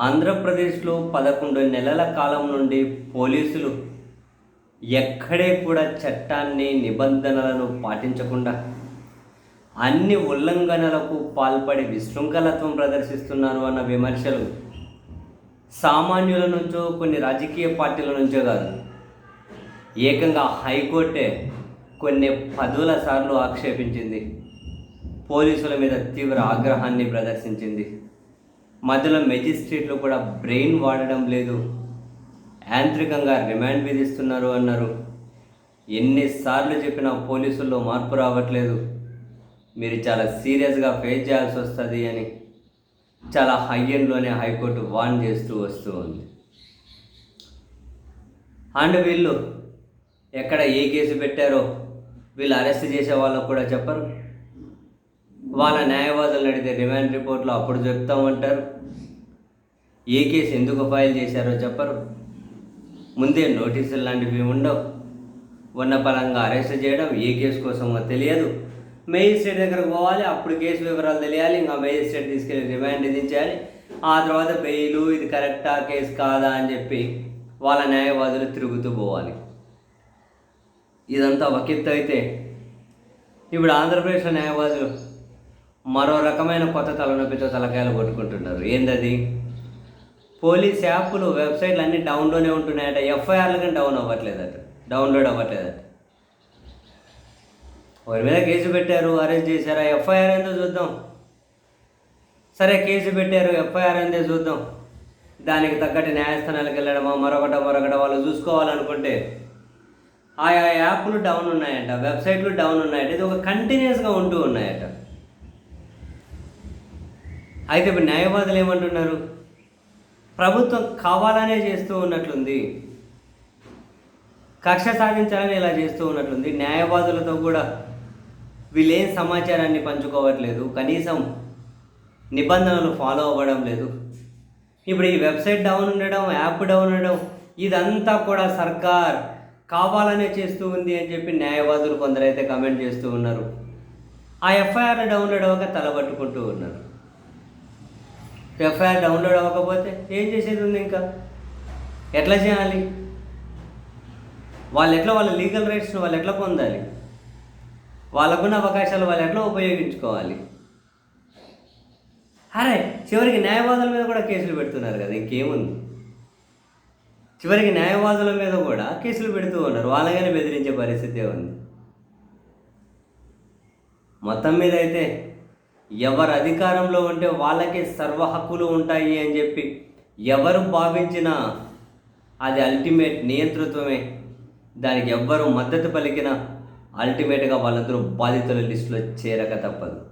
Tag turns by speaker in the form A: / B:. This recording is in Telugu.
A: ఆంధ్రప్రదేశ్లో పదకొండు నెలల కాలం నుండి పోలీసులు ఎక్కడే కూడా చట్టాన్ని నిబంధనలను పాటించకుండా అన్ని ఉల్లంఘనలకు పాల్పడి విశృంఖలత్వం ప్రదర్శిస్తున్నారు అన్న విమర్శలు సామాన్యుల నుంచో కొన్ని రాజకీయ పార్టీల నుంచో కాదు. ఏకంగా హైకోర్టే కొన్ని పదుల సార్లు ఆక్షేపించింది. పోలీసుల మీద తీవ్ర ఆగ్రహాన్ని ప్రదర్శించింది. మధ్యలో మెజిస్ట్రేట్లు కూడా బ్రెయిన్ వాడడం లేదు. యాంత్రికంగా రిమాండ్ విధిస్తున్నారు అన్నారు. ఎన్నిసార్లు చెప్పినా పోలీసుల్లో మార్పు రావట్లేదు. మీరు చాలా సీరియస్గా ఫేస్ చేయాల్సి వస్తుంది అని చాలా హై ఎండ్లోనే హైకోర్టు వార్న్ చేస్తూ వస్తూ ఉంది. అండ్ వీళ్ళు ఎక్కడ ఏ కేసు పెట్టారో వీళ్ళు అరెస్ట్ చేసే వాళ్ళకు కూడా చెప్పరు. వాళ్ళ న్యాయవాదులను అడిగితే రిమాండ్ రిపోర్ట్లో అప్పుడు చెప్తామంటారు. ఏ కేసు ఎందుకు ఫైల్ చేశారో చెప్పరు. ముందే నోటీసులు లాంటివి ఉండవు. ఉన్న పరంగా అరెస్ట్ చేయడం ఏ కేసు కోసమో తెలియదు. మేజిస్ట్రేట్ దగ్గరకు పోవాలి అప్పుడు కేసు వివరాలు తెలియాలి ఇంకా మేజిస్ట్రేట్ తీసుకెళ్ళి రిమాండ్ విధించాలి. ఆ తర్వాత బెయిలు ఇది కరెక్టా కేసు కాదా అని చెప్పి వాళ్ళ న్యాయవాదులు తిరుగుతూ పోవాలి. ఇదంతా ఒక ఎత్తు అయితే. ఇప్పుడు ఆంధ్రప్రదేశ్ న్యాయవాదులు మరో రకమైన కొత్త తలనొప్పితో తలకాయలు కొట్టుకుంటున్నారు. ఏందది? పోలీస్ యాప్లు వెబ్సైట్లు అన్నీ డౌన్లోనే ఉంటున్నాయట. ఎఫ్ఐఆర్లు కానీ డౌన్ అవ్వట్లేదట. డౌన్లోడ్ అవ్వట్లేదట. వారి మీద కేసు పెట్టారు అరెస్ట్ చేశారా? ఎఫ్ఐఆర్ ఏందో చూద్దాం. సరే కేసు పెట్టారు ఎఫ్ఐఆర్ ఏందో చూద్దాం. దానికి తగ్గట్టు న్యాయస్థానాలకు వెళ్ళడమా? మరొకట మరొకట వాళ్ళు చూసుకోవాలనుకుంటే. ఆయా యాప్లు డౌన్ ఉన్నాయట వెబ్సైట్లు డౌన్ ఉన్నాయట. ఇది ఒక కంటిన్యూస్గా ఉంటూ ఉన్నాయట. అయితే ఇప్పుడు న్యాయవాదులు ఏమంటున్నారు? ప్రభుత్వం కావాలనే చేస్తూ ఉన్నట్లుంది. కక్ష సాధించాలని ఇలా చేస్తూ ఉన్నట్లుంది. న్యాయవాదులతో కూడా వీళ్ళేం సమాచారాన్ని పంచుకోవట్లేదు. కనీసం నిబంధనలు ఫాలో అవ్వడం లేదు. ఇప్పుడు ఈ వెబ్సైట్ డౌన్ ఉండడం యాప్ డౌన్ ఉండడం ఇదంతా కూడా సర్కార్ కావాలనే చేస్తూ ఉంది అని చెప్పి న్యాయవాదులు కొందరైతే కమెంట్ చేస్తూ ఉన్నారు. ఆ ఎఫ్ఐఆర్ డౌన్లోడ్ అవ్వక తలబట్టుకుంటూ ఉన్నారు. ఎఫ్ఐఆర్ డౌన్లోడ్ అవ్వకపోతే ఏం చేసేది ఉంది ఇంకా? ఎట్లా చేయాలి? వాళ్ళు ఎట్లా వాళ్ళ లీగల్ రైట్స్ని వాళ్ళు ఎట్లా పొందాలి? వాళ్ళకున్న అవకాశాలు వాళ్ళు ఎట్లా ఉపయోగించుకోవాలి? అరే చివరికి న్యాయవాదుల మీద కూడా కేసులు పెడుతున్నారు కదా ఇంకేముంది? చివరికి న్యాయవాదుల మీద కూడా కేసులు పెడుతూ ఉన్నారు వాళ్ళగానే బెదిరించే పరిస్థితే ఉంది. మొత్తం మీద అయితే ఎవరు అధికారంలో ఉంటే వాళ్ళకే సర్వ హక్కులు ఉంటాయి అని చెప్పి ఎవరు భావించినా అది అల్టిమేట్ నియంతృత్వమే. దానికి ఎవ్వరు మద్దతు పలికినా అల్టిమేట్గా వాళ్ళందరూ బాధితుల లిస్టులో చేరక తప్పదు.